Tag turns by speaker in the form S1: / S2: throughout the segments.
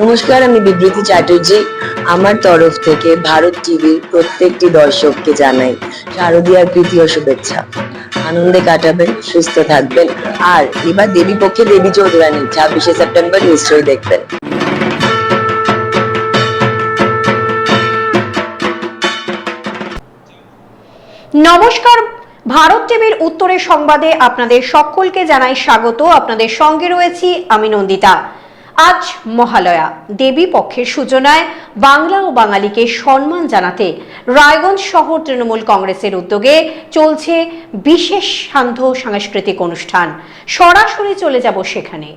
S1: নমস্কার, আমি বিবৃতি চ্যাটার্জি। আমার তরফ থেকে ভারত টিভির প্রত্যেকটি দর্শককে জানাই শারদীয়ার ও শুভেচ্ছা। আনন্দে কাটাবেন, সুস্থ থাকবেন। আর এবার দেবী পক্ষে দেবী চৌধুরানী, ছাব্বিশে সেপ্টেম্বর নিশ্চয়ই দেখবেন।
S2: নমস্কার, ভারত টিভির উত্তরের সংবাদে আপনাদের সকলকে জানাই স্বাগত। আপনাদের সঙ্গে রয়েছি আমি নন্দিতা। আজ মহালয়া। দেবী পক্ষের সূচনায় বাংলা ও বাঙালিকে সম্মান জানাতে রায়গঞ্জ শহর তৃণমূল কংগ্রেসের উদ্যোগে চলছে বিশেষ সান্ধ্য সাংস্কৃতিক অনুষ্ঠান। সরাসরি চলে যাব সেখানে।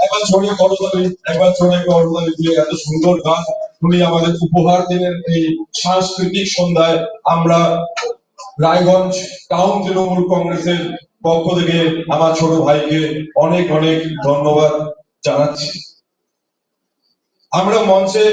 S3: একবার ছড়িয়ে একবার ছড়িয়ে এত সুন্দর গান, উনি আমাদের উপহার দিলেন এই সাংস্কৃতিক সন্ধ্যায়। আমরা রায়গঞ্জ টাউন তৃণমূল কংগ্রেসের পক্ষ থেকে আমার ছোট ভাইকে অনেক অনেক ধন্যবাদ জানাচ্ছি। আমরা মঞ্চে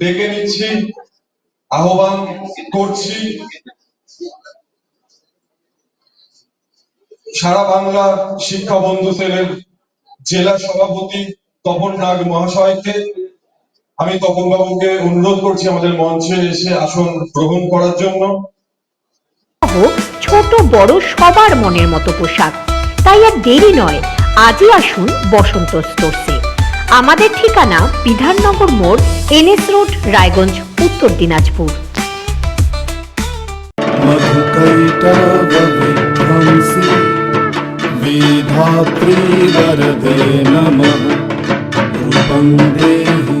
S3: ডেকে নিচ্ছি, আহ্বান করছি। সারা বাংলা শিক্ষা বন্ধু সেলের জেলা সভাপতি তপন নাগ মহাশয়কে আমি তপন বাবুকে অনুরোধ করছি আমাদের মঞ্চে এসে আসন গ্রহণ করার জন্য।
S2: সহ ছোট বড় সবার মনের মতো পোশাক তাই আর দেরি নয় আজই আসুন বসন্ত স্টোরসে আমাদের ঠিকানা বিধাননগর মোড় এনএস রোড রায়গঞ্জ উত্তর দিনাজপুর
S4: मधुकैटवविध्वंसि वेधात्री वरदे नमः रूपं देहि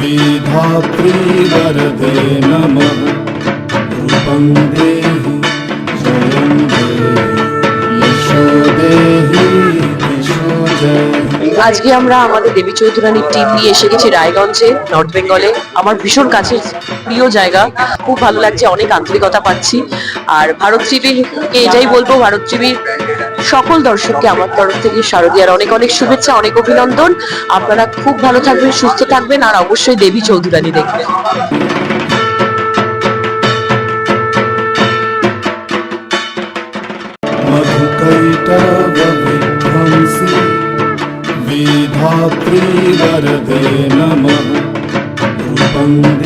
S4: विधात्री वरदे नमः रूपं देहि जयं देहि यशो देहि यशो देहि
S5: আজকে আমরা আমাদের দেবী চৌধুরানীর টিম নিয়ে এসে গেছি রায়গঞ্জে নর্থ বেঙ্গলে আমার ভীষণ কাছের প্রিয় জায়গা খুব ভালো লাগছে অনেক আন্তরিকতা পাচ্ছি আর ভারত টিভির এটাই বলবো ভারত টিভির সকল দর্শককে আমার তরফ থেকে শারদীয়ার অনেক অনেক শুভেচ্ছা, অনেক অভিনন্দন। আপনারা খুব ভালো থাকবেন, সুস্থ থাকবেন, আর অবশ্যই দেবী চৌধুরানী দেখবেন।